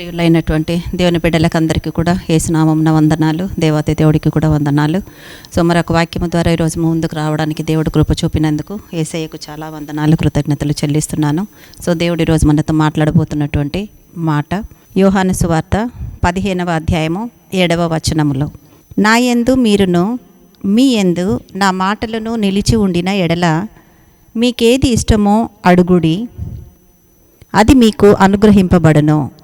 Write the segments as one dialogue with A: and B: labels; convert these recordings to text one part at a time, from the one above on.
A: ప్రియులైనటువంటి దేవుని బిడ్డలకు అందరికీ కూడా ఏసునామం వందనాలు. దేవత దేవుడికి కూడా వందనాలు. సో మరొక వాక్యము ద్వారా ఈరోజు ముందుకు రావడానికి దేవుడు కృప చూపినందుకు ఏసయ్యకు చాలా వందనాలు కృతజ్ఞతలు చెల్లిస్తున్నాను. సో దేవుడు ఈరోజు మనతో మాట్లాడబోతున్నటువంటి మాట యోహాను సువార్త పదిహేనవ అధ్యాయము ఏడవ వచనములో. నా యందు మీరును మీ యందు నా మాటలను నిలిచి ఉండిన ఎడల మీకేది ఇష్టమో అడుగుడి. అది మీకు అనుగ్రహింపబడును.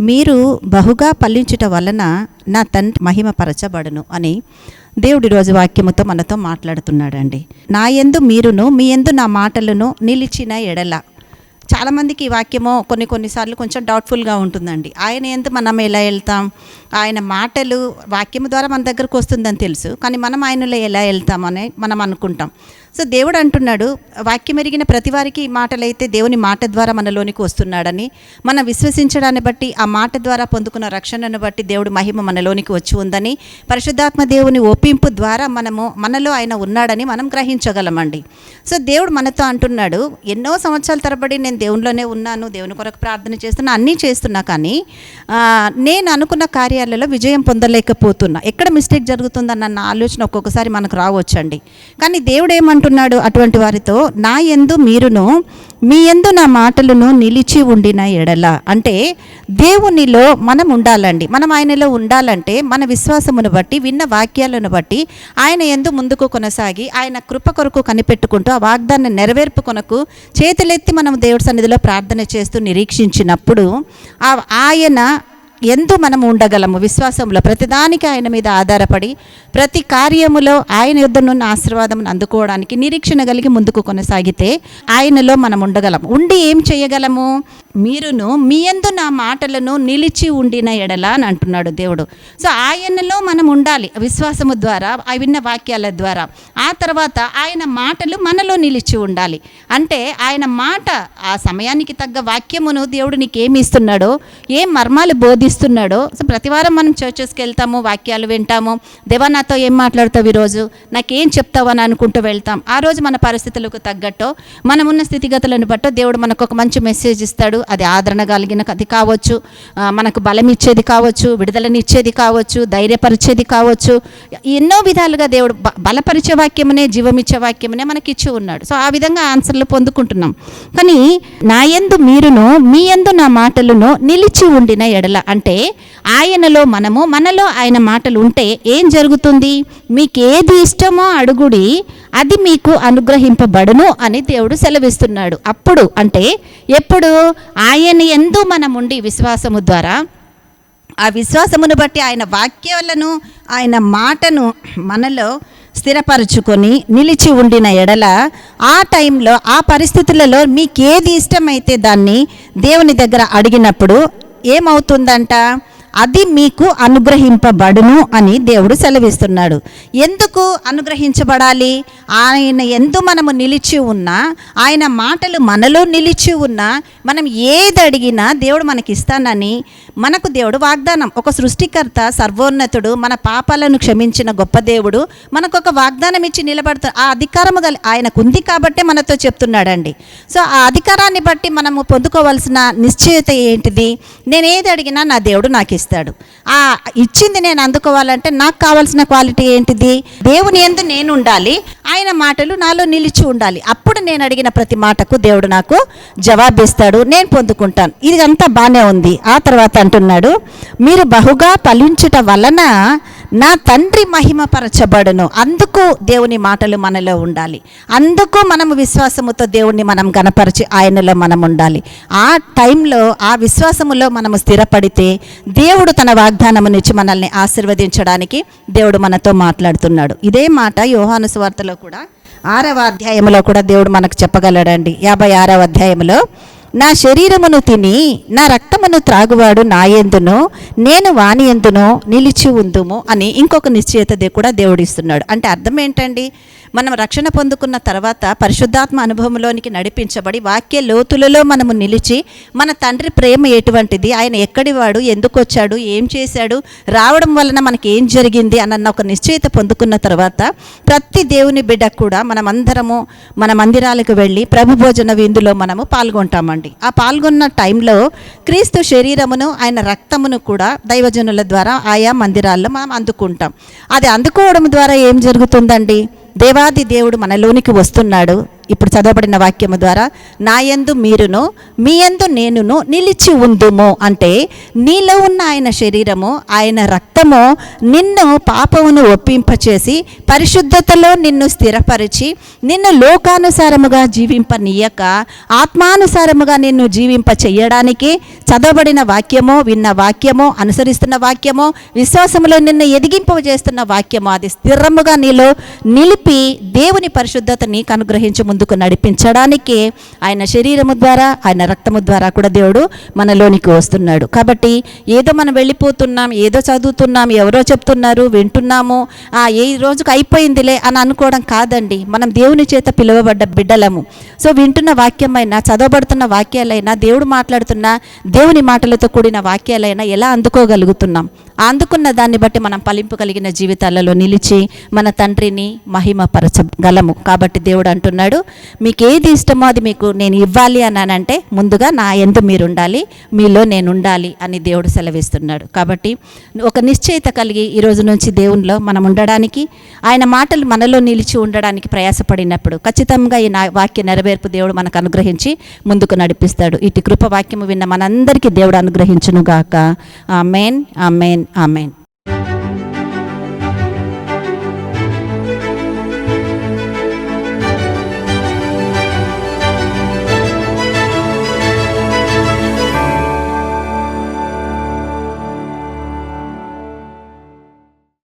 A: మీరు బహుగా పల్లించుట వలన నా తండ్రి మహిమపరచబడును అని దేవుడి రోజు వాక్యముతో మనతో మాట్లాడుతున్నాడండి. నా యందు మీరును మీ ఎందు నా మాటలను నిలిచిన ఎడల. చాలామందికి ఈ వాక్యము కొన్ని కొన్నిసార్లు కొంచెం డౌట్ఫుల్గా ఉంటుందండి. ఆయన ఎంత మనం ఎలా వెళ్తాం? ఆయన మాటలు వాక్యము ద్వారా మన దగ్గరకు వస్తుందని తెలుసు. కానీ మనం ఆయనలో ఎలా వెళ్తామని మనం అనుకుంటాం. సో దేవుడు అంటున్నాడు వాక్యం ఎరిగిన ప్రతి వారికి ఈ మాటలైతే దేవుని మాట ద్వారా మనలోనికి వస్తున్నాడని. మనం విశ్వసించడాన్ని బట్టి ఆ మాట ద్వారా పొందుకున్న రక్షణను బట్టి దేవుడు మహిమ మనలోనికి వచ్చి ఉందని. పరిశుద్ధాత్మ దేవుని ఒప్పింపు ద్వారా మనము మనలో ఆయన ఉన్నాడని మనం గ్రహించగలమండి. సో దేవుడు మనతో అంటున్నాడు ఎన్నో సంవత్సరాల తరబడి నేను దేవునిలోనే ఉన్నాను దేవుని కొరకు ప్రార్థన చేస్తున్నా అన్నీ చేస్తున్నా కానీ నేను అనుకున్న కార్యాలలో విజయం పొందలేకపోతున్నా. ఎక్కడ మిస్టేక్ జరుగుతుందన్న నా ఆలోచన ఒక్కొక్కసారి మనకు రావచ్చండి. కానీ దేవుడు ఏమంటున్నాడు అటువంటి వారితో నా ఎందు మీరును మీ ఎందు నా మాటలను నిలిచి ఉండిన ఎడల. అంటే దేవునిలో మనం ఉండాలండి. మనం ఆయనలో ఉండాలంటే మన విశ్వాసమును బట్టి విన్న వాక్యాలను బట్టి ఆయన ఎందు ముందుకు కొనసాగి ఆయన కృప కొరకు కనిపెట్టుకుంటూ ఆ వాగ్దాన్ని నెరవేర్పు కొనకు చేతులెత్తి మనం దేవుడి సన్నిధిలో ప్రార్థన చేస్తూ నిరీక్షించినప్పుడు ఆ ఆయన ఎందు మనం ఉండగలము. విశ్వాసంలో ప్రతిదానికి ఆయన మీద ఆధారపడి ప్రతి కార్యములో ఆయన యుద్ధనున్న ఆశీర్వాదం అందుకోవడానికి నిరీక్షణ కలిగి ముందుకు కొనసాగితే ఆయనలో మనం ఉండగలం ఉండి ఏం చేయగలము? మీరును మీ ఎందు నా మాటలను నిలిచి ఉండిన ఎడల అని అంటున్నాడు దేవుడు. సో ఆయనలో మనం ఉండాలి విశ్వాసము ద్వారా ఆ విన్న వాక్యాల ద్వారా. ఆ తర్వాత ఆయన మాటలు మనలో నిలిచి ఉండాలి. అంటే ఆయన మాట ఆ సమయానికి తగ్గ వాక్యమును దేవుడు నీకు ఏమి ఇస్తున్నాడో ఏం మర్మాలు బోధిస్తున్నాడో సో ప్రతివారం మనం చర్చెస్కి వెళ్తాము వాక్యాలు వింటాము. దేవా నాతో ఏం మాట్లాడతావు ఈరోజు? నాకేం చెప్తావు అని అనుకుంటూ వెళ్తాం. ఆ రోజు మన పరిస్థితులకు తగ్గట్టో మనమున్న స్థితిగతులను బట్టో దేవుడు మనకు ఒక మంచి మెసేజ్ ఇస్తాడు. అది ఆదరణ కలిగిన అది కావచ్చు మనకు బలం ఇచ్చేది కావచ్చు విడుదలనిచ్చేది కావచ్చు ధైర్యపరిచేది కావచ్చు. ఎన్నో విధాలుగా దేవుడు బలపరిచే వాక్యమునే జీవమిచ్చే వాక్యమునే మనకి ఇచ్చి ఉన్నాడు. సో ఆ విధంగా ఆన్సర్లు పొందుకుంటున్నాం. కానీ నా యందు మీరును మీ యందు నా మాటలను నిలిచి ఉండిన ఎడల అంటే ఆయనలో మనము మనలో ఆయన మాటలు ఉంటే ఏం జరుగుతుంది? మీకు ఏది ఇష్టమో అడుగుడి అది మీకు అనుగ్రహింపబడును అని దేవుడు సెలవిస్తున్నాడు. అప్పుడు అంటే ఎప్పుడు? ఆయన ఎందు మనం ఉండి విశ్వాసము ద్వారా. ఆ విశ్వాసమును బట్టి ఆయన వాక్యాలను ఆయన మాటను మనలో స్థిరపరచుకొని నిలిచి ఉండిన ఎడల ఆ టైంలో ఆ పరిస్థితులలో మీకు ఏది ఇష్టమైతే దాన్ని దేవుని దగ్గర అడిగినప్పుడు ఏమవుతుందంట? అది మీకు అనుగ్రహింపబడును అని దేవుడు సెలవిస్తున్నాడు. ఎందుకు అనుగ్రహించబడాలి? ఆయన ఎందు మనము నిలిచి ఉన్నా ఆయన మాటలు మనలో నిలిచి ఉన్నా మనం ఏది అడిగినా దేవుడు మనకి ఇస్తానని మనకు దేవుడు వాగ్దానం. ఒక సృష్టికర్త సర్వోన్నతుడు మన పాపాలను క్షమించిన గొప్ప దేవుడు మనకు ఒక వాగ్దానం ఇచ్చి నిలబడుతు ఆ అధికారము గల ఆయనకు ఉంది కాబట్టే మనతో చెప్తున్నాడండి. సో ఆ అధికారాన్ని బట్టి మనము పొందుకోవాల్సిన నిశ్చయత ఏంటిది? నేను ఏది అడిగినా నా దేవుడు నాకు ఇస్తాడు ఆ ఇచ్చింది నేను అందుకోవాలంటే నాకు కావాల్సిన క్వాలిటీ ఏంటిది? దేవుని ఎందు నేను ఉండాలి ఆయన మాటలు నాలో నిలిచి ఉండాలి. అప్పుడు నేను అడిగిన ప్రతి మాటకు దేవుడు నాకు జవాబిస్తాడు నేను పొందుకుంటాను. ఇది అంతా బాగానే ఉంది. ఆ తర్వాత అంటున్నాడు మీరు బహుగా ఫలించుట వలన నా తండ్రి మహిమపరచబడును. అందుకు దేవుని మాటలు మనలో ఉండాలి. అందుకు మనం విశ్వాసముతో దేవుణ్ణి మనం గనపరిచి ఆయనలో మనం ఉండాలి. ఆ టైంలో ఆ విశ్వాసములో మనము స్థిరపడితే దేవుడు తన వాగ్దానమునిచ్చి మనల్ని ఆశీర్వదించడానికి దేవుడు మనతో మాట్లాడుతున్నాడు. ఇదే మాట యోహాను సువార్తలో కూడా ఆరవ అధ్యాయంలో కూడా దేవుడు మనకు చెప్పగలడండి. యాభై ఆరవ అధ్యాయంలో నా శరీరమును తిని నా రక్తమును త్రాగువాడు నా ఎందును నేను వాని ఎందును నిలిచి ఉందుము అని ఇంకొక నిశ్చయత కూడా దేవుడిస్తున్నాడు అంటే అర్థం ఏంటండి? మనం రక్షణ పొందుకున్న తర్వాత పరిశుద్ధాత్మ అనుభవంలోనికి నడిపించబడి వాక్య లోతులలో మనము నిలిచి మన తండ్రి ప్రేమ ఎటువంటిది? ఆయన ఎక్కడివాడు? ఎందుకు వచ్చాడు? ఏం చేశాడు? రావడం వలన మనకి ఏం జరిగింది? అన్న ఒక నిశ్చయిత పొందుకున్న తర్వాత ప్రతి దేవుని బిడ్డ కూడా మనమందరము మన మందిరాలకు వెళ్ళి ప్రభు భోజన విందులో మనము పాల్గొంటామండి. ఆ పాల్గొన్న టైంలో క్రీస్తు శరీరమును ఆయన రక్తమును కూడా దైవజనుల ద్వారా ఆయా మందిరాల్లో మనం అందుకుంటాం. అది అందుకోవడం ద్వారా ఏం జరుగుతుందండి? దేవాది దేవుడు మనలోనికి వస్తున్నాడు. ఇప్పుడు చదవబడిన వాక్యము ద్వారా నా యందు మీరును మీ యందు నేనును నిలిచి ఉందుము. అంటే నీలో ఉన్న ఆయన శరీరము ఆయన రక్తము నిన్ను పాపమును ఒప్పింపచేసి పరిశుద్ధతలో నిన్ను స్థిరపరిచి నిన్ను లోకానుసారముగా జీవింపనీయక ఆత్మానుసారముగా నిన్ను జీవింప చేయడానికి చదవబడిన వాక్యము విన్న వాక్యమో అనుసరిస్తున్న వాక్యమో విశ్వాసములో నిన్ను ఎదిగింపజేస్తున్న వాక్యము అది స్థిరముగా నీలో నిలిపి దేవుని పరిశుద్ధత నీకు ముందుకు నడిపించడానికి ఆయన శరీరము ద్వారా ఆయన రక్తము ద్వారా కూడా దేవుడు మనలోనికి వస్తున్నాడు. కాబట్టి ఏదో మనం వెళ్ళిపోతున్నాం ఏదో చదువుతున్నాం ఎవరో చెప్తున్నారు వింటున్నాము ఆ ఏ రోజుకి అయిపోయిందిలే అని అనుకోవడం కాదండి. మనం దేవుని చేత పిలువబడ్డ బిడ్డలము. సో వింటున్న వాక్యమైనా చదవబడుతున్న వాక్యాలైనా దేవుడు మాట్లాడుతున్న దేవుని మాటలతో కూడిన వాక్యాలైనా ఎలా అందుకోగలుగుతున్నాం? అందుకున్న దాన్ని బట్టి మనం పలింపు కలిగిన జీవితాలలో నిలిచి మన తండ్రిని మహిమపరచగలము. కాబట్టి దేవుడు అంటున్నాడు మీకు ఏది ఇష్టమో అది మీకు నేను ఇవ్వాలి అన్నానంటే ముందుగా నా ఎందు మీరు ఉండాలి మీలో నేను ఉండాలి అని దేవుడు సెలవిస్తున్నాడు. కాబట్టి ఒక నిశ్చయిత కలిగి ఈ రోజు నుంచి దేవునిలో మనం ఉండడానికి ఆయన మాటలు మనలో నిలిచి ఉండడానికి ప్రయాసపడినప్పుడు ఖచ్చితంగా ఈ నా వాక్య నెరవేర్పు దేవుడు మనకు అనుగ్రహించి ముందుకు నడిపిస్తాడు. ఇటు కృప వాక్యము విన్న మనందరికీ దేవుడు అనుగ్రహించునుగాక. Amen amen amen.